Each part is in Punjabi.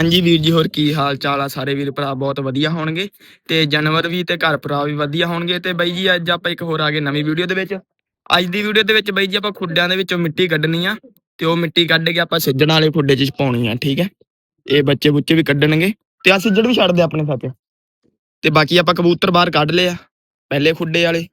ਹਾਂਜੀ ਵੀਰ ਜੀ, ਹੋਰ ਕੀ ਹਾਲ ਚਾਲ ਆ ਸਾਰੇ ਵੀਰ ਭਰਾ? ਬਹੁਤ ਵਧੀਆ ਹੋਣਗੇ। ਤੇ ਜਾਨਵਰ ਵੀ ਤੇ ਘਰ ਭਰਾ ਵੀ ਵਧੀਆ ਹੋਣਗੇ। ਤੇ ਬਾਈ ਜੀ, ਅੱਜ ਆਪਾਂ ਇੱਕ ਹੋਰ ਆ ਗਏ ਨਵੀਂ ਵੀਡੀਓ ਦੇ ਵਿੱਚ। ਅੱਜ ਦੀ ਵੀਡੀਓ ਦੇ ਵਿੱਚ ਬਾਈ ਜੀ, ਆਪਾਂ ਖੁੱਡਿਆਂ ਦੇ ਵਿੱਚੋਂ ਮਿੱਟੀ ਕੱਢਣੀ ਆ ਤੇ ਉਹ ਮਿੱਟੀ ਕੱਢ ਕੇ ਆਪਾਂ ਸਿੱਜਣ ਵਾਲੇ ਖੁੱਡੇ 'ਚ ਪਾਉਣੀ ਆ, ਠੀਕ ਹੈ? ਇਹ ਬੱਚੇ ਬੁੱਚੇ ਵੀ ਕੱਢਣਗੇ ਤੇ ਆ ਸਿੱਜੜ ਵੀ ਛੱਡ ਦੇ ਆਪਣੇ ਸਾਥੇ ਤੇ ਬਾਕੀ ਆਪਾਂ ਕਬੂਤਰ ਬਾਹਰ ਕੱਢ ਲਏ ਆ, ਪਹਿਲੇ ਖੁੱਡੇ ਵਾਲੇ।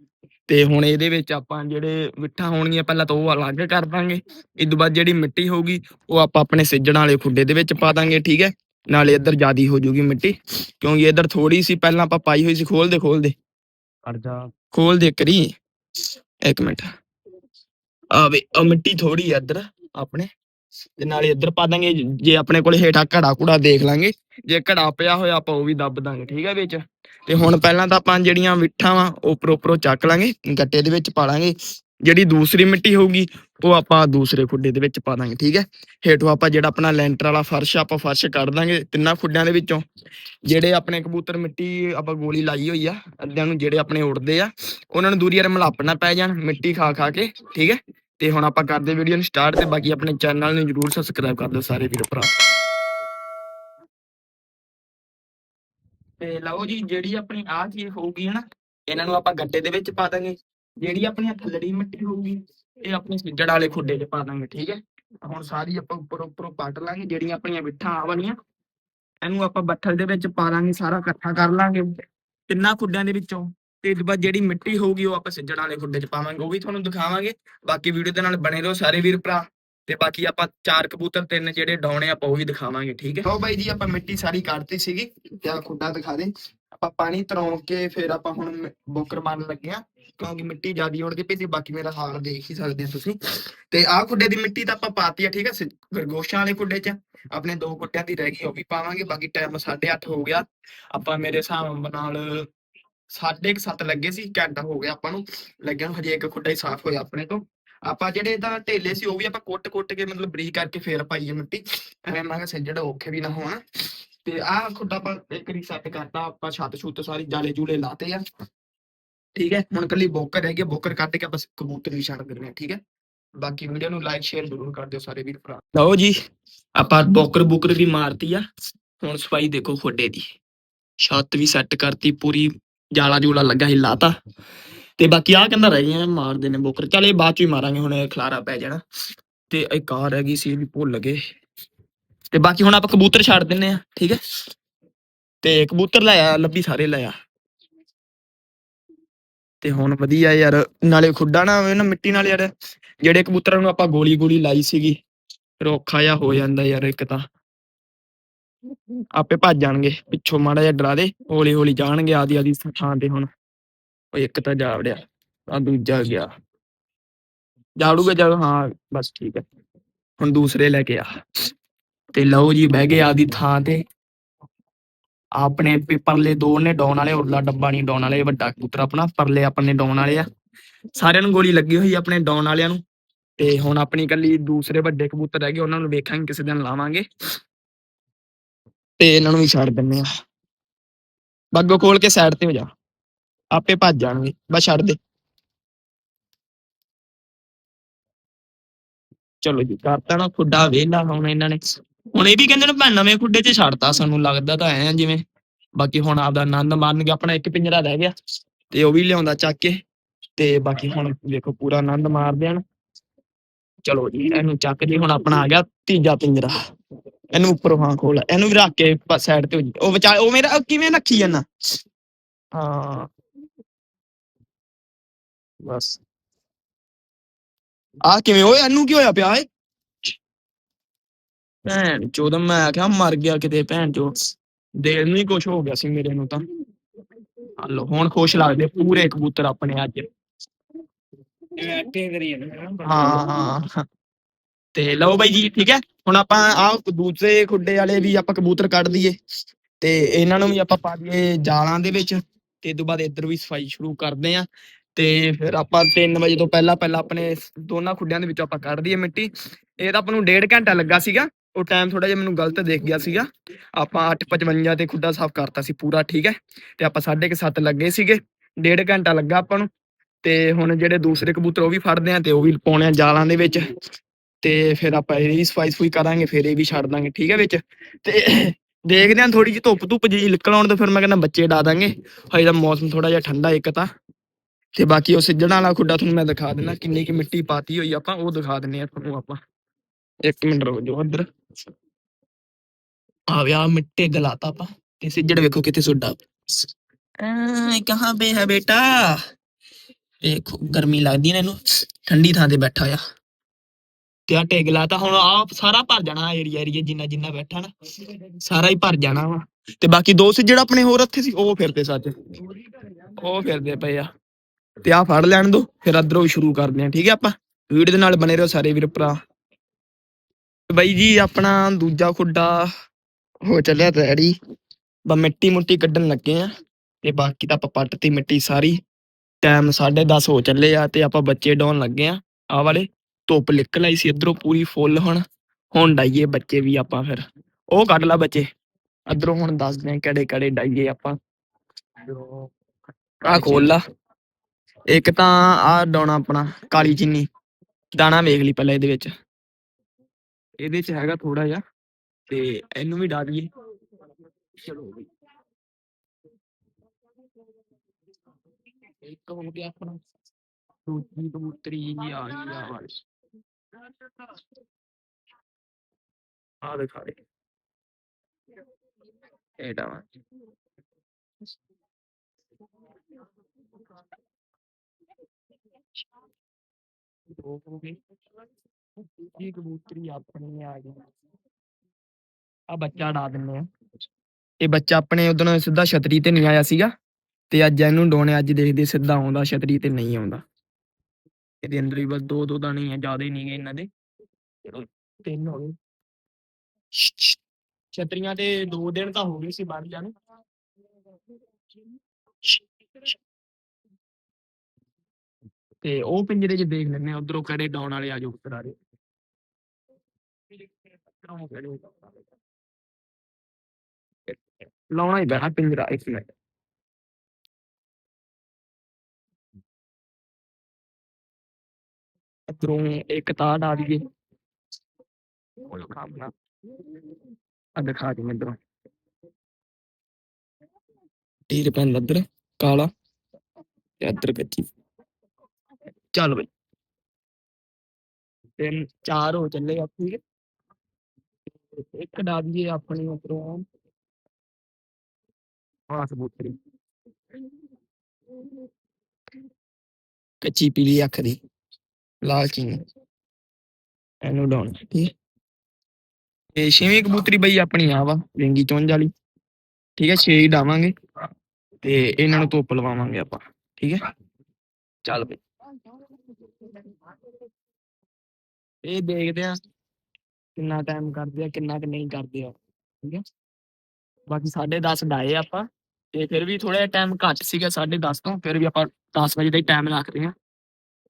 ਤੇ ਹੁਣ ਇਹਦੇ ਵਿੱਚ ਆਪਾਂ ਜਿਹੜੇ ਮਿੱਠਾ ਹੋਣਗੀਆਂ ਪਹਿਲਾਂ ਤਾਂ ਉਹ ਅਲੱਗ ਕਰ ਦਾਂਗੇ। ਇਸ ਤੋਂ ਬਾਅਦ ਜਿਹੜੀ ਮਿੱਟੀ ਹੋਊਗੀ ਉਹ ਆਪਾਂ ਆਪਣੇ ਸਿੱਜਣ ਵਾਲੇ ਖੁੱਡੇ ਦੇ ਵਿੱਚ ਪਾ ਦਾਂਗੇ ਠੀਕ ਹੈ? ਨਾਲੇ ਇੱਧਰ ਜਿਆਦੀ ਹੋ ਜੂਗੀ ਮਿੱਟੀ ਕਿਉਂਕਿ ਇੱਧਰ ਥੋੜੀ ਸੀ ਪਹਿਲਾਂ ਆਪਾਂ ਪਾਈ ਹੋਈ ਸੀ ਖੋਲ ਦੇ ਖੋਲ ਦੇ ਅੜ ਜਾ। ਖੋਲ ਦੇ ਕਰੀ। ਇੱਕ ਮਿੰਟ। ਆ ਵੇ ਉਹ ਮਿੱਟੀ ਥੋੜੀ ਇੱਧਰ ਆਪਣੇ। ਤੇ ਨਾਲੇ ਇੱਧਰ ਪਾ ਦਾਂਗੇ, ਜੇ ਆਪਣੇ ਕੋਲ ਹੇਠਾਂ ਘੜਾ ਕੁੜਾ ਦੇਖ ਲਾਂਗੇ, ਜੇ ਘੜਾ ਪਿਆ ਹੋਇਆ ਆਪਾਂ ਉਹ ਵੀ ਦੱਬ ਦਾਂਗੇ, ਠੀਕ ਹੈ ਵਿੱਚ। ਤੇ ਹੁਣ ਪਹਿਲਾਂ ਤਾਂ ਆਪਾਂ ਜਿਹੜੀਆਂ ਮਿੱਠਾਂ ਵਾ, ਉਹ ਉੱਪਰੋਂ ਚੱਕ ਲਾਂਗੇ, ਗੱਟੇ ਦੇ ਵਿੱਚ ਪਾ ਲਾਂਗੇ। ਜਿਹੜੀ ਦੂਸਰੀ ਮਿੱਟੀ ਹੋਊਗੀ, ਉਹ ਆਪਾਂ ਦੂਸਰੇ ਖੁੱਡੇ ਦੇ ਵਿੱਚ ਪਾ ਦਾਂਗੇ, ਠੀਕ ਹੈ ਹੇਠੋਂ ਆਪਾਂ ਜਿਹੜਾ ਆਪਣਾ ਲੈਂਟਰ ਵਾਲਾ ਫਰਸ਼ ਆਪਾਂ ਫਰਸ਼ ਕੱਢ ਦਾਂਗੇ ਤਿੰਨਾਂ ਖੁੱਡਿਆਂ ਦੇ ਵਿੱਚੋਂ। ਜਿਹੜੇ ਆਪਣੇ ਕਬੂਤਰ ਮਿੱਟੀ ਆਪਾਂ ਗੋਲੀ ਲਾਈ ਹੋਈ ਆ, ਅੱਧਿਆਂ ਨੂੰ ਜਿਹੜੇ ਆਪਣੇ ਉੜਦੇ ਆ, ਉਹਨਾਂ ਨੂੰ ਦੂਰੀ ਯਾਰ ਮਲਾਪਣਾ ਪੈ ਜਾਣ, ਮਿੱਟੀ ਖਾ ਖਾ ਕੇ, ਠੀਕ ਹੈ ਤੇ ਹੁਣ ਆਪਾਂ ਕਰਦੇ ਵੀਡੀਓ ਨੂੰ ਸਟਾਰਟ ਤੇ ਬਾਕੀ ਆਪਣੇ ਚੈਨਲ ਨੂੰ ਜਰੂਰ ਸਬਸਕ੍ਰਾਈਬ ਕਰ ਦਿਓ ਸਾਰੇ ਵੀਰ ਭਰਾ। ਤੇ ਲਓ ਜੀ, ਜਿਹੜੀ ਆਪਣੀ ਆਹ ਚੀਜ਼ ਹੋਊਗੀ ਹਨਾ, ਇਹਨਾਂ ਨੂੰ ਆਪਾਂ ਗੱਟੇ ਦੇ ਵਿੱਚ ਪਾ ਦਾਂਗੇ। ਜਿਹੜੀ ਆਪਣੀ ਥੱਲੜੀ ਮਿੱਟੀ ਹੋਊਗੀ, ਇਹ ਆਪਣੇ ਸਿੱਜੜ ਵਾਲੇ ਖੁੱਡੇ 'ਚ ਪਾ ਦਾਂਗੇ, ਠੀਕ ਹੈ? ਹੁਣ ਸਾਰੀ ਆਪਾਂ ਉੱਪਰ ਉੱਪਰੋਂ ਪੱਟ ਲਾਂਗੇ, ਜਿਹੜੀਆਂ ਆਪਣੀਆਂ ਮਿੱਠਾਂ ਆ ਵਾਲੀਆਂ, ਇਹਨੂੰ ਆਪਾਂ ਬੱਠਲ ਦੇ ਵਿੱਚ ਪਾ ਦਾਂਗੇ, ਸਾਰਾ ਇਕੱਠਾ ਕਰ ਲਾਂਗੇ। ਤਿੰਨਾਂ ਖੁੱਡਿਆਂ ਦੇ ਵਿੱਚੋਂ? ਤੇ ਇਸ ਬਾਅਦ ਜਿਹੜੀ ਮਿੱਟੀ ਹੋਊਗੀ ਉਹ ਆਪਾਂ ਸਿੱਜਣ ਵਾਲੇ ਖੁੱਡੇ 'ਚ ਪਾਵਾਂਗੇ, ਉਹ ਵੀ ਤੁਹਾਨੂੰ ਦਿਖਾਵਾਂਗੇ। ਬਾਕੀ ਵੀਡੀਓ ਦੇ ਨਾਲ ਬਣੇ ਰਹੋ ਸਾਰੇ ਵੀਰ ਭਰਾ ਤੇ ਬਾਕੀ ਆਪਾਂ ਚਾਰ ਕਬੂਤਰ ਤਿੰਨ ਜਿਹੜੇ ਡਾਉਣੇ ਆਪਾਂ ਉਹ ਵੀ ਦਿਖਾਵਾਂਗੇ, ਠੀਕ ਹੈ? ਹੋ ਬਾਈ ਜੀ, ਆਪਾਂ ਮਿੱਟੀ ਸਾਰੀ ਕੱਢਤੀ ਸੀਗੀ, ਤੇ ਖੁੱਡਾ ਦਿਖਾ ਦੇ। ਆਪਾਂ ਪਾਣੀ ਤਰੋਂ ਕੇ ਫਿਰ ਆਪਾਂ ਹੁਣ ਬੋਕਰ ਮਾਰਨ ਲੱਗੇ ਆ ਕਿਉਂਕਿ ਮਿੱਟੀ ਜਿਆਦੀ ਉੜਦੀ ਪਈ ਸੀ, ਬਾਕੀ ਮੇਰਾ ਹਾਲ ਦੇਖ ਹੀ ਸਕਦੇ ਆ ਤੁਸੀਂ। ਤੇ ਆਹ ਖੁੱਡੇ ਦੀ ਮਿੱਟੀ ਤਾਂ ਆਪਾਂ ਪਾਤੀ ਆ, ਠੀਕ ਆ ਗਰਗੋਸ਼ਾਂ ਵਾਲੇ ਖੁੱਡੇ 'ਚ। ਆਪਣੇ ਦੋ ਕੁੱਟਿਆਂ ਦੀ ਰਹਿ ਗਈ, ਉਹ ਵੀ ਪਾਵਾਂਗੇ। ਬਾਕੀ ਟਾਈਮ 8:30 ਹੋ ਗਿਆ। ਆਪਾਂ ਮੇਰੇ ਹਿਸਾਬ ਨਾਲ ਸਾਢੇ ਕੁ ਸੱਤ ਲੱਗੇ ਸੀ ਘੰਟਾ ਹੋ ਗਿਆ ਆਪਾਂ ਨੂੰ, ਲੱਗਿਆ ਨੂੰ ਹਜੇ ਇੱਕ ਖੁੱਡਾ ਹੀ ਸਾਫ਼ ਹੋਇਆ ਆਪਣੇ ਤੋਂ। ਆਪਾਂ ਜਿਹੜੇ ਤਾਂ ਢੇਲੇ ਸੀ, ਉਹ ਵੀ ਆਪਾਂ ਕੁੱਟ-ਕੁੱਟ ਕੇ ਮਤਲਬ ਬਰੀਕ ਕਰਕੇ ਫੇਰ ਪਾਈਏ ਮਿੱਟੀ। ਐਵੇਂ ਮੈਂ ਕਿਹਾ ਸਿੱਜੜ ਔਖੇ ਵੀ ਨਾ ਹੋਣ। ਤੇ ਆਹ ਖੁੱਡਾ ਆਪਾਂ ਇੱਕ ਵਾਰੀ ਸੈੱਟ ਕਰਤਾ, ਆਪਾਂ ਛੱਤ ਛੁੱਤ ਸਾਰੀ ਜਾਲੇ ਜੂਲੇ ਲਾਤੇ ਆ। ਠੀਕ ਹੈ, ਹੁਣ ਕੱਲੀ ਬੋਕਰ ਹੈਗੀ ਗਈ ਬੋਕਰ ਕੱਢ ਕੇ ਬਸ ਕਬੂਤਰ ਵੀ ਛੱਡ ਦਿੰਦੇ ਆ, ਠੀਕ ਹੈ। ਬਾਕੀ ਵੀਡੀਓ ਨੂੰ ਲਾਈਕ, ਸ਼ੇਅਰ ਜ਼ਰੂਰ ਕਰ ਦਿਓ ਸਾਰੇ ਵੀਰ ਭਰਾ। ਲਓ ਜੀ, ਆਪਾਂ ਬੋਕਰ ਬੁਕਰ ਵੀ ਮਾਰਤੀ ਆ। ਹੁਣ ਸਫ਼ਾਈ ਦੇਖੋ ਖੁੱਡੇ ਦੀ। ਛੱਤ ਵੀ ਸੈੱਟ ਕਰਤੀ ਪੂਰੀ ਜਾਲਾ ਜੂਲਾ ਲੱਗਾ ਸੀ, ਲਾਤਾ। ਤੇ ਬਾਕੀ ਆ ਕਹਿੰਦਾ ਰਹਿ ਗਏ ਮਾਰਦੇ ਨੇ ਬੋਕਰ। ਚੱਲ ਇਹ ਬਾਅਦ ਚ ਹੀ ਮਾਰਾਂਗੇ, ਹੁਣ ਇਹ ਖਲਾਰਾ ਪੈ ਜਾਣਾ। ਤੇ ਇੱਕ ਆ ਰਹਿ ਸੀ ਇਹ ਵੀ ਭੁੱਲ ਗਏ। ਤੇ ਬਾਕੀ ਹੁਣ ਆਪਾਂ ਕਬੂਤਰ ਛੱਡ ਦਿੰਨੇ ਆ, ਠੀਕ ਹੈ? ਤੇ ਕਬੂਤਰ ਲਾਇਆ ਲੱਭੀ ਸਾਰੇ ਲਾਇਆ ਤੇ ਹੁਣ ਵਧੀਆ ਯਾਰ, ਨਾਲੇ ਖੁੱਡਾ ਨਾ ਹੋਵੇ ਨਾ ਮਿੱਟੀ ਨਾਲ ਯਾਰ, ਜਿਹੜੇ ਕਬੂਤਰਾਂ ਨੂੰ ਆਪਾਂ ਗੋਲੀ ਗੋਲੀ ਲਾਈ ਸੀਗੀ, ਫਿਰ ਔਖਾ ਜਿਹਾ ਹੋ ਜਾਂਦਾ ਯਾਰ ਇੱਕ ਤਾਂ। ਆਪੇ ਭੱਜ ਜਾਣਗੇ, ਪਿੱਛੋਂ ਮਾੜਾ ਜਿਹਾ ਡਰਾ ਦੇ, ਹੌਲੀ ਹੌਲੀ ਜਾਣਗੇ ਆਦੀ ਆਦੀ ਥਾਂ ਤੇ ਹੁਣ। ਉਹ ਇੱਕ ਤਾਂ ਜਾ ਵੜਿਆ ਆ ਦੂਜਾ ਗਿਆ। ਜਾੜੂਗਾ ਜਦ, ਹਾਂ, ਬਸ ਠੀਕ ਹੈ। ਹੁਣ ਦੂਸਰੇ ਲੈ ਕੇ ਆ। ਤੇ ਲਓ ਜੀ, ਬਹਿ ਗਏ ਆਦੀ ਥਾਂ ਤੇ। ਆਪਣੇ ਪਰਲੇ ਦੋ ਨੇ ਡਾਉਣ ਵਾਲੇ, ਉਰਲਾ ਡੱਬਾ ਨਹੀਂ ਡਾਉਣ ਵਾਲੇ, ਵੱਡਾ ਕਬੂਤਰ ਆਪਣਾ, ਪਰਲੇ ਆਪਣੇ ਡਾਉਣ ਵਾਲੇ ਆ। ਸਾਰਿਆਂ ਨੂੰ ਗੋਲੀ ਲੱਗੀ ਹੋਈ ਆਪਣੇ ਡਾਉਣ ਵਾਲਿਆਂ ਨੂੰ। ਤੇ ਹੁਣ ਆਪਣੀ ਕੱਲੀ ਦੂਸਰੇ ਵੱਡੇ ਕਬੂਤਰ ਰਹਿ ਗਏ, ਉਹਨਾਂ ਨੂੰ ਵੇਖਾਂਗੇ, ਕਿਸੇ ਦਿਨ ਲਾਵਾਂਗੇ। ਤੇ ਇਹਨਾਂ ਨੂੰ ਵੀ ਛੱਡ ਦਿੰਨੇ ਆ। ਬੱਗੋ ਖੋਲ ਕੇ ਸਾਈਡ ਤੇ ਹੋ ਜਾ। ਆਪੇ ਭੱਜ ਜਾਣਗੇ। ਬਸ ਛੱਡ ਦੇ। ਚਲੋ ਜੀ, ਕਰਤਾ ਨਾ ਖੁੱਡਾ ਵੇਲਾ ਹੁਣ ਇਹਨਾਂ ਨੇ। ਹੁਣ ਇਹ ਵੀ ਕਹਿੰਦੇ ਨੇ ਭੈਣ ਨਵੇਂ ਖੁੱਡੇ 'ਚ ਛੱਡਤਾ, ਸਾਨੂੰ ਲੱਗਦਾ ਤਾਂ ਐ ਜਿਵੇਂ। ਬਾਕੀ ਹੁਣ ਆਪਦਾ ਆਨੰਦ ਮਾਰਨਗੇ ਆਪਣਾ ਇੱਕ ਪਿੰਜਰਾ ਰਹਿ ਗਿਆ। ਤੇ ਉਹ ਵੀ ਲਿਆਉਂਦਾ ਚੱਕ ਕੇ। ਤੇ ਬਾਕੀ ਹੁਣ ਵੇਖੋ ਪੂਰਾ ਆਨੰਦ ਮਾਰਦੇ ਹਨ। ਚਲੋ ਜੀ, ਇਹਨੂੰ ਚੱਕ ਜੀ ਹੁਣ ਆਪਣਾ ਆ ਗਿਆ ਤੀਜਾ ਪਿੰਜਰਾ। ਇਹਨੂੰ ਉੱਪਰੋਂ ਹਾਂ ਖੋਲ ਇਹਨੂੰ ਵੀ ਰੱਖ ਕੇ ਸਾਈਡ ਤੇ ਹੋ ਜੀ ਉਹ ਵਿਚਾਰ ਉਹ ਮੇਰਾ ਉਹ ਕਿਵੇਂ ਨੱਖੀ ਜਾਂਦਾ? ਹਾਂ। ਬਸ। ਆ ਕਿਵੇਂ ਓਏ ਇਹਨੂੰ ਕੀ ਹੋਇਆ ਪਿਆ ਏ ਭੈਣ ਚੋਦ ਮੈਂ ਕਿਹਾ ਮਰ ਗਿਆ ਕਿਤੇ ਭੈਣ ਚੋ ਦੇਰ ਨੂੰ ਹੀ ਕੁਛ ਹੋ ਗਿਆ ਸੀ ਮੇਰੇ ਨੂੰ ਤਾਂ। ਹਲੋ ਹੁਣ ਖੁਸ਼ ਲੱਗਦੇ ਪੂਰੇ ਕਬੂਤਰ ਆਪਣੇ ਅੱਜ। ਐਕਟਿੰਗ ਕਰੀ ਜਾਂਦਾ ਹਾਂ ਹਾਂ। ਤੇ ਲਓ ਬਾਈ ਜੀ, ਠੀਕ ਹੈ? ਹੁਣ ਆਪਾਂ ਆਹ ਦੂਸਰੇ ਖੁੱਡੇ ਵਾਲੇ ਵੀ ਆਪਾਂ ਕਬੂਤਰ ਕੱਢ ਦਈਏ ਤੇ ਇਹਨਾਂ ਨੂੰ ਵੀ ਆਪਾਂ ਪਾ ਦਈਏ ਜਾਲਾਂ ਦੇ ਵਿੱਚ ਤੇ ਤੋਂ ਬਾਅਦ ਇੱਧਰ ਵੀ ਸਫ਼ਾਈ ਸ਼ੁਰੂ ਕਰਦੇ ਆ ਤੇ ਫਿਰ ਆਪਾਂ 3 ਵਜੇ ਤੋਂ ਪਹਿਲਾਂ ਪਹਿਲਾਂ ਆਪਣੇ ਦੋਨਾਂ ਖੁੱਡਿਆਂ ਦੇ ਵਿੱਚੋਂ ਆਪਾਂ ਕੱਢ ਦਈਏ ਮਿੱਟੀ। ਇਹ ਤਾਂ ਆਪਾਂ ਨੂੰ ਡੇਢ ਘੰਟਾ ਲੱਗਾ ਸੀਗਾ, ਉਹ ਟਾਈਮ ਥੋੜਾ ਜਿਹਾ ਮੈਨੂੰ ਗਲਤ ਦੇਖ ਗਿਆ ਸੀਗਾ। ਆਪਾਂ 8:55 ਤੇ ਖੁੱਡਾ ਸਾਫ਼ ਕਰਤਾ ਸੀ ਪੂਰਾ, ਠੀਕ ਹੈ? ਤੇ ਆਪਾਂ 7:30 ਲੱਗੇ ਸੀਗੇ, ਡੇਢ ਘੰਟਾ ਲੱਗਾ ਆਪਾਂ ਨੂੰ। ਤੇ ਹੁਣ ਜਿਹੜੇ ਦੂਸਰੇ ਕਬੂਤਰ ਉਹ ਵੀ ਫੜਦੇ ਆ ਤੇ ਉਹ ਵੀ ਪਾਉਣੇ ਆ ਜਾਲਾਂ ਦੇ ਵਿੱਚ। ਤੇ ਫਿਰ ਆਪਾਂ ਇਹਦੀ ਸਫ਼ਾਈ ਸਫੂਈ ਕਰਾਂਗੇ, ਫਿਰ ਇਹ ਵੀ ਛੱਡ ਦਾਂਗੇ, ਠੀਕ ਹੈ ਵਿੱਚ। ਤੇ ਦੇਖਦੇ ਹਾਂ ਥੋੜੀ ਜਿਹੀ ਧੁੱਪ ਧੁੱਪ ਜੀ ਨਿਕਲ ਆਉਣ ਤੇ ਫਿਰ ਮੈਂ ਕਹਿੰਦਾ ਬੱਚੇ ਡਾ ਦਾਂਗੇ। ਹਜੇ ਤਾਂ ਮੌਸਮ ਥੋੜਾ ਜਿਹਾ ਠੰਡਾ ਇੱਕ ਤਾਂ। ਤੇ ਬਾਕੀ ਉਹ ਸਿੱਜਣ ਵਾਲਾ ਖੁੱਡਾ ਤੁਹਾਨੂੰ ਮੈਂ ਦਿਖਾ ਦਿੰਦਾ, ਕਿੰਨੀ ਕਿ ਮਿੱਟੀ ਪਾਤੀ ਹੋਈ ਆਪਾਂ, ਉਹ ਦਿਖਾ ਦਿੰਨੇ ਆ ਤੁਹਾਨੂੰ ਆਪਾਂ। ਇੱਕ ਮਿੰਟ ਰੁਕ ਜਾਓ ਅੰਦਰ ਆ ਵਿਆ ਮਿੱਟੀ ਗਲਾਤਾ ਆਪਾਂ, ਤੇ ਸਿੱਜੜ ਵੇਖੋ ਕਿੱਥੇ ਸੁੱਡਾ ਐ ਕਹਾਂ ਪੇ ਹੈ ਬੇਟਾ? ਦੇਖੋ ਗਰਮੀ ਲੱਗਦੀ ਨੇ ਇਹਨੂੰ, ਠੰਡੀ ਥਾਂ ਤੇ ਬੈਠਾ ਆ ਤੇ ਆ ਟੇਕ ਲਾਤਾ, ਹੁਣ ਆ ਸਾਰਾ ਭਰ ਜਾਣਾ ਏਰੀਆ ਏਰੀਆ ਜਿੰਨਾ ਜਿੰਨਾ ਬੈਠਾ ਨਾ, ਸਾਰਾ ਹੀ ਭਰ ਜਾਣਾ ਵਾ। ਤੇ ਬਾਕੀ ਦੋ ਜਿਹੜਾ ਆਪਣੇ ਹੋਰ ਇੱਥੇ ਸੀ, ਉਹ ਫਿਰਦੇ ਸੱਚ। ਉਹ ਫਿਰਦੇ ਪਏ ਆ। ਤੇ ਆ ਫੜ ਲੈਣ ਦੋ, ਫਿਰ ਅਧਰੋਂ ਸ਼ੁਰੂ ਕਰਦੇ ਆ, ਠੀਕ ਹੈ ਆਪਾਂ? ਵੀਡੀਓ ਦੇ ਨਾਲ ਬਨੇ ਰਹੋ ਸਾਰੇ ਵੀਰ ਭਰਾ। ਬਾਈ ਜੀ, ਆਪਣਾ ਦੂਜਾ ਖੁੱਡਾ ਹੋ ਚੱਲਿਆ ਰੈਡੀ ਬਾ ਮਿੱਟੀ ਮੁੱਟੀ ਕੱਢਣ ਲੱਗੇ ਆ, ਤੇ ਬਾਕੀ ਤਾਂ ਆਪਾਂ ਪੱਟ ਤੀ ਮਿੱਟੀ ਸਾਰੀ। ਟਾਈਮ 10:30 ਹੋ ਚੱਲੇ ਆ, ਤੇ ਆਪਾਂ ਬੱਚੇ ਡਾਉਣ ਲੱਗੇ ਆ ਆ ਵਾਲੇ। ਧੁੱਪ ਨਿਕਲ ਆਈ ਸੀ, ਇਧਰੋਂ ਪੂਰੀ ਫੁੱਲ ਹੁਣ ਹੁਣ ਡਾਈਏ ਬੱਚੇ ਵੀ ਆਪਾਂ ਫਿਰ। ਉਹ ਕੱਢ ਲਾ ਬੱਚੇ। ਅਧਰੋਂ ਹੁਣ ਦੱਸਦੇ ਆ ਕਿਹੜੇ ਕਿਹੜੇ ਡਾਈਏ ਆਪਾਂ। ਆ ਖੋਲ ਲਾ। ਇੱਕ ਤਾਂ ਆ ਡਾਉਣਾ ਆਪਣਾ, ਕਾਲੀ ਚੀਨੀ। ਦਾਣਾ ਵੇਖ ਲਈ ਪਹਿਲਾਂ ਇਹਦੇ ਵਿੱਚ। ਇਹਦੇ ਚ ਹੈਗਾ ਥੋੜਾ ਜਿਹਾ, ਤੇ ਇਹਨੂੰ ਵੀ ਡਾ ਦਈਏ। ਚਲੋ ਬਈ ਇੱਕ ਹੋ ਗਿਆ ਆਪਣਾ। ਦੂਜੀ ਕਬੂਤਰੀ ਆ ਗਈ ਆ ਵਾਲੀ। ਆ ਦਿਖਾ ਦੇ। ਇਹ ਡਾਵਾਂ ਦੋ ਹੋ ਗਏ। ਦੂਜੀ ਕਬੂਤਰੀ ਆਪਣੀ ਆ ਗਈ। ਆ ਬੱਚਾ ਡਾ ਦਿੰਨੇ ਆ। ਇਹ ਬੱਚਾ ਆਪਣੇ ਉਦੋਂ ਸਿੱਧਾ ਛਤਰੀ ਤੇ ਨਹੀਂ ਆਇਆ ਸੀਗਾ। ਤੇ ਅੱਜ ਇਹਨੂੰ ਡੋਣੇ ਅੱਜ ਦੇਖਦੇ ਸਿੱਧਾ ਆਉਂਦਾ ਛਤਰੀ ਤੇ ਨਹੀਂ ਆਉਂਦਾ। ਇਹਦੇ ਅੰਦਰ ਹੀ ਬਸ ਦੋ ਦੋ ਦਾਣੇ ਹੀ ਆ, ਜ਼ਿਆਦਾ ਹੀ ਨਹੀਂ ਗਏ ਇਹਨਾਂ ਦੇ। ਚਲੋ, ਤਿੰਨ ਹੋ ਗਏ। ਛਤਰੀਆਂ ਤੇ ਦੋ ਦਿਨ ਤਾਂ ਹੋ ਗਏ ਸੀ ਬਾਹਰ ਜਾਣੇ। ਤੇ ਉਹ ਪਿੰਜਰੇ 'ਚ ਦੇਖ ਲੈਣੇ ਉਧਰੋਂ ਕਿਹੜੇ ਡਾਉਣ ਵਾਲੇ ਆ ਜੋ ਉੱਤਰ ਲਾਉਣਾ ਹੀ ਪੈਣਾ ਪਿੰਜਰਾ, ਇੱਕ ਮਿੰਟ। ਇੱਧਰੋਂ ਇੱਕ ਤਾਰ ਡਾ ਦਈਏ ਉਹ ਆ ਦਿਖਾ ਦੇ ਇੱਧਰੋਂ। ਤੀਰ ਪੈਨ ਇੱਧਰ ਕਾਲਾ ਤੇ ਇੱਧਰ ਕੱਚੀ। ਚੱਲ ਬਈ। ਤਿੰਨ ਚਾਰ ਹੋ ਚੱਲੇ ਆ ਠੀਕ ਹੈ ਇੱਕ ਡਾ ਦਈਏ ਆਪਣੀ ਉੱਪਰੋਂ। ਆ ਸਬੂਤਰੀ ਕੱਚੀ ਪੀਲੀ ਅੱਖ ਦੀ। ਲਾਲਚੀ ਚੀਨੀ ਠੀਕ ਤੇ ਛੇਵੀਂ ਕਬੂਤਰੀ ਬਈ ਆਪਣੀ ਆ ਵਾ ਰਿੰਗੀ ਚੁੰਝ ਵਾਲੀ। ਠੀਕ ਹੈ, ਛੇ ਹੀ ਡਾਵਾਂਗੇ। ਤੇ ਇਹਨਾਂ ਨੂੰ ਧੁੱਪ ਲਵਾਵਾਂਗੇ ਆਪਾਂ। ਠੀਕ ਹੈ। ਚੱਲ ਬਈ। ਇਹ ਦੇਖਦੇ ਆ ਕਿੰਨਾ ਟਾਈਮ ਕਰਦੇ ਆ, ਕਿੰਨਾ ਕਿ ਨਹੀਂ ਕਰਦੇ ਆ। ਠੀਕ ਹੈ। ਬਾਕੀ 10:30 ਡਾਏ ਆਪਾਂ। ਤੇ ਫਿਰ ਵੀ ਥੋੜਾ ਜਿਹਾ ਟਾਈਮ ਘੱਟ ਸੀਗਾ 10:30 ਤੋਂ। ਫਿਰ ਵੀ ਆਪਾਂ 10 ਵਜੇ ਦਾ ਹੀ ਟਾਈਮ ਰੱਖਦੇ ਆ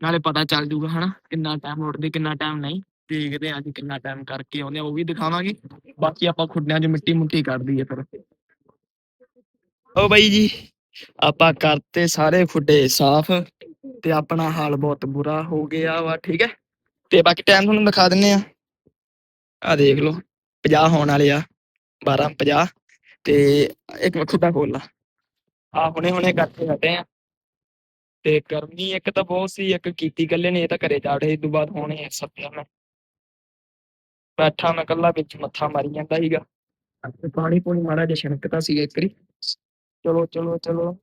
ਨਾਲੇ ਪਤਾ ਚੱਲ ਜੂਗਾ, ਹਨਾ, ਕਿੰਨਾ ਟਾਈਮ ਉੱਠਦੇ, ਕਿੰਨਾ ਟਾਈਮ ਨਹੀਂ। ਦੇਖਦੇ ਆ ਅੱਜ ਕਿੰਨਾ ਟਾਈਮ ਕਰਕੇ ਆਉਂਦੇ ਆ ਉਹ ਵੀ ਦਿਖਾਵਾਂਗੇ। ਬਾਕੀ ਆਪਾਂ ਖੁੱਡਿਆਂ 'ਚ ਮਿੱਟੀ ਮੁੱਟੀ ਕੱਢ ਦਈਏ ਫਿਰ। ਓ ਬਾਈ ਜੀ, ਆਪਾਂ ਕਰਤੇ ਸਾਰੇ ਖੁੱਡੇ ਸਾਫ਼ ਤੇ ਆਪਣਾ ਹਾਲ ਬਹੁਤ ਬੁਰਾ ਹੋ ਗਿਆ ਵਾ, ਠੀਕ ਹੈ? ਤੇ ਬਾਕੀ ਟਾਈਮ ਤੁਹਾਨੂੰ ਦਿਖਾ ਦਿੰਨੇ ਆ ਆ ਦੇਖ ਲਓ 50 ਹੋਣ ਵਾਲੇ ਆ 12 50 ਤੇ ਇੱਕ ਮੈਂ ਖੁੱਡਾ ਖੋਲ ਲਾ। ਆ ਹੁਣੇ ਹੁਣੇ ਕਰਕੇ ਹਟੇ ਆ ਤੇ ਗਰਮੀ ਇੱਕ ਤਾਂ ਬਹੁਤ ਸੀ, ਇੱਕ ਕੀਤੀ ਗੱਲੇ ਨੇ, ਇਹ ਤਾਂ ਘਰੇ ਜਾੜੇ ਇਸ ਤੋਂ ਬਾਅਦ ਹੋਣੇ ਸੱਤਿਆ ਮੈਂ। ਬੈਠਾ ਮੈਂ ਕੱਲਾ ਵਿੱਚ ਮੱਥਾ ਮਾਰੀ ਜਾਂਦਾ ਸੀਗਾ। ਤੇ ਪਾਣੀ ਪੂਣੀ ਮਾੜਾ ਜਿਹਾ ਛਣਕਦਾ ਸੀਗਾ ਇੱਕ ਵਾਰੀ। ਚਲੋ ਚਲੋ ਚਲੋ।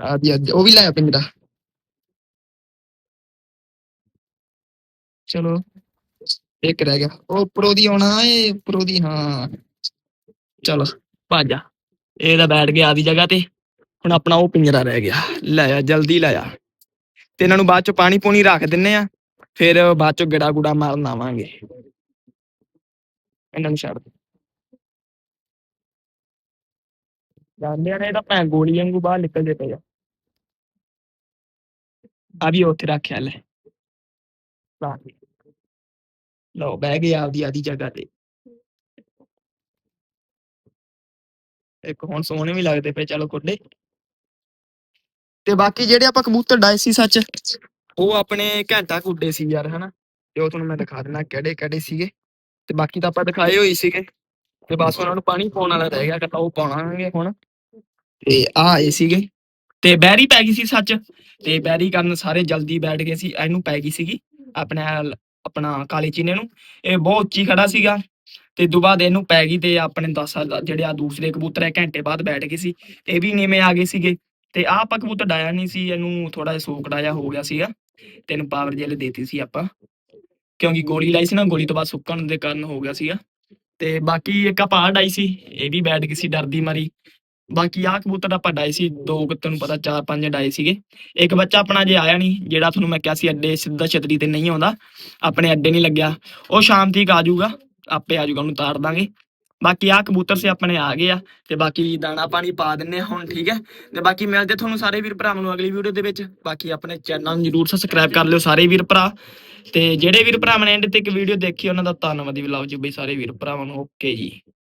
ਆ ਵੀ ਅੱਜ, ਉਹ ਵੀ ਲਾਇਆ ਪਿੰਜਰਾ ਚਲੋ, ਇੱਕ ਰਹਿ ਗਿਆ। ਉਹ ਉੱਪਰੋਂ ਦੀ ਆਉਣਾ ਏ ਉੱਪਰੋਂ ਦੀ ਹਾਂ। ਚਲੋ, ਭੱਜ ਇਹ ਤਾਂ ਬੈਠ ਗਿਆ ਆਦੀ ਜਗ੍ਹਾ ਤੇ। ਹੁਣ ਆਪਣਾ ਉਹ ਪਿੰਜਰਾ ਰਹਿ ਗਿਆ। ਲੈ ਆ, ਜਲਦੀ ਲੈ ਆ। ਤੇ ਇਹਨਾਂ ਨੂੰ ਬਾਅਦ ਚ ਪਾਣੀ ਪੂਣੀ ਰੱਖ ਦਿੰਨੇ ਆ। ਫਿਰ ਬਾਅਦ ਚ ਗੇੜਾ ਗੁੜਾ ਮਾਰਨ ਆਵਾਂਗੇ। ਇਹਨਾਂ ਨੂੰ ਛੱਡ ਦੇ ਜਾਂਦੇ ਨੇ ਤਾਂ ਭੈਣ ਗੋਲੀ ਵਾਂਗੂ ਬਾਹਰ ਨਿਕਲਦੇ ਪਏ ਆ। ਆ ਵੀ ਉੱਥੇ ਰੱਖਿਆ ਲੈ। ਲਓ, ਬਹਿ ਗਏ ਆਪਦੀ ਆਦੀ ਜਗ੍ਹਾ ਤੇ। ਇੱਕ ਹੁਣ ਸੋਹਣੇ ਵੀ ਲੱਗਦੇ ਪਏ ਚਲੋ ਕੁੱਡੇ ਤੇ ਬਾਕੀ ਜਿਹੜੇ ਆਪਾਂ ਕਬੂਤਰ ਡਾਏ ਸੀ ਸੱਚ? ਉਹ ਆਪਣੇ ਘੰਟਾ ਕੁੱਡੇ ਸੀ ਯਾਰ ਹਨਾ। ਤੇ ਉਹ ਤੁਹਾਨੂੰ ਮੈਂ ਦਿਖਾ ਦਿੰਦਾ ਕਿਹੜੇ ਕਿਹੜੇ ਸੀਗੇ। ਤੇ ਬਾਕੀ ਤਾਂ ਆਪਾਂ ਦਿਖਾਏ ਹੋਈ ਸੀਗੇ। ਤੇ ਬਸ ਉਹਨਾਂ ਨੂੰ ਪਾਣੀ ਪਾਉਣ ਵਾਲਾ ਰਹਿ ਗਿਆ ਕਿ ਉਹ ਪਾਉਣਾਂਗੇ ਹੁਣ। ਤੇ ਆ ਆਏ ਸੀਗੇ। ਤੇ ਬੈਰੀ ਪੈ ਗਈ ਸੀ ਸੱਚ। ਤੇ ਬੈਰੀ ਕਰਨ ਸਾਰੇ ਜਲਦੀ ਬੈਠ ਗਏ ਸੀ। ਇਹਨੂੰ ਪੈ ਗਈ ਸੀਗੀ। ਆਪਣੇ ਆਪਣਾ ਕਾਲੇ ਚੀਨੇ ਨੂੰ। ਇਹ ਬਹੁਤ ਉੱਚੀ ਖੜਾ ਸੀਗਾ। ਤੇ ਤੋਂ ਬਾਅਦ ਇਹਨੂੰ ਪੈ ਗਈ ਤੇ ਆਪਣੇ 10 ਜਿਹੜੇ ਆ ਦੂਸਰੇ ਕਬੂਤਰ ਹੈ ਘੰਟੇ ਬਾਅਦ ਬੈਠ ਗਏ ਸੀ। ਇਹ ਵੀ ਨੀਵੇਂ ਆ ਗਏ ਸੀਗੇ। ਤੇ ਆਹ ਆਪਾਂ ਕਬੂਤਰ ਡਾਇਆ ਨਹੀਂ ਸੀ, ਇਹਨੂੰ ਥੋੜਾ ਜਿਹਾ ਸੋਕੜਾ ਜਿਹਾ ਹੋ ਗਿਆ ਸੀਗਾ। ਤੇ ਇਹਨੂੰ ਪਾਵਰ ਜੇਲ ਦੇਤੀ ਸੀ ਆਪਾਂ। ਕਿਉਂਕਿ ਗੋਲੀ ਲਾਈ ਸੀ ਨਾ, ਗੋਲੀ ਤੋਂ ਬਾਅਦ ਸੁੱਕਣ ਦੇ ਕਾਰਨ ਹੋ ਗਿਆ ਸੀਗਾ। ਤੇ ਬਾਕੀ ਇੱਕ ਆਪਾਂ ਆਹ ਡਾਈ ਸੀ, ਇਹ ਵੀ ਬੈਠ ਗਈ ਸੀ ਡਰਦੀ ਮਾਰੀ। ਬਾਕੀ ਆਹ ਕਬੂਤਰ ਆਪਾਂ ਡਾਈ ਸੀ, ਦੋ ਕੁ ਤੁਹਾਨੂੰ ਪਤਾ ਚਾਰ ਪੰਜ ਡਾਏ ਸੀਗੇ। ਇੱਕ ਬੱਚਾ ਆਪਣਾ ਜੇ ਆਇਆ ਨਹੀਂ ਜਿਹੜਾ ਤੁਹਾਨੂੰ ਮੈਂ ਕਿਹਾ ਸੀ ਅੱਡੇ ਸਿੱਧਾ ਛਤਰੀ ਤੇ ਨਹੀਂ ਆਉਂਦਾ, ਆਪਣੇ ਅੱਡੇ ਨਹੀਂ ਲੱਗਿਆ, ਉਹ ਸ਼ਾਮ ਤੀਕ ਆ ਜਾਊਗਾ। ਆਪੇ ਆ ਜਾਊਗਾ, ਉਹਨੂੰ ਤਾਰ ਦਾਂਗੇ। ਬਾਕੀ ਆਹ ਕਬੂਤਰ ਸੇ ਆਪਣੇ ਆ ਗਏ ਆ, ਤੇ ਬਾਕੀ ਦਾਣਾ ਪਾਣੀ ਪਾ ਦਿੰਨੇ ਆ ਹੁਣ, ਠੀਕ ਹੈ? ਤੇ ਬਾਕੀ ਮਿਲਦੇ ਤੁਹਾਨੂੰ ਸਾਰੇ ਵੀਰ ਭਰਾਵਾਂ ਨੂੰ ਅਗਲੀ ਵੀਡੀਓ ਦੇ ਵਿੱਚ। ਬਾਕੀ ਆਪਣੇ ਚੈਨਲ ਨੂੰ ਜਰੂਰ ਸਬਸਕ੍ਰਾਈਬ ਕਰ ਲਿਓ ਸਾਰੇ ਵੀਰ ਭਰਾ। ਤੇ ਜਿਹੜੇ ਵੀਰ ਭਰਾਵਾਂ ਨੇ ਐਂਡ ਤੱਕ ਵੀਡੀਓ ਦੇਖੀ, ਉਹਨਾਂ ਦਾ ਧੰਨਵਾਦ ਵੀ ਲਾਓ ਜੀ ਬਈ ਸਾਰੇ ਵੀਰ ਭਰਾਵਾਂ ਨੂੰ ਓਕੇ ਜੀ।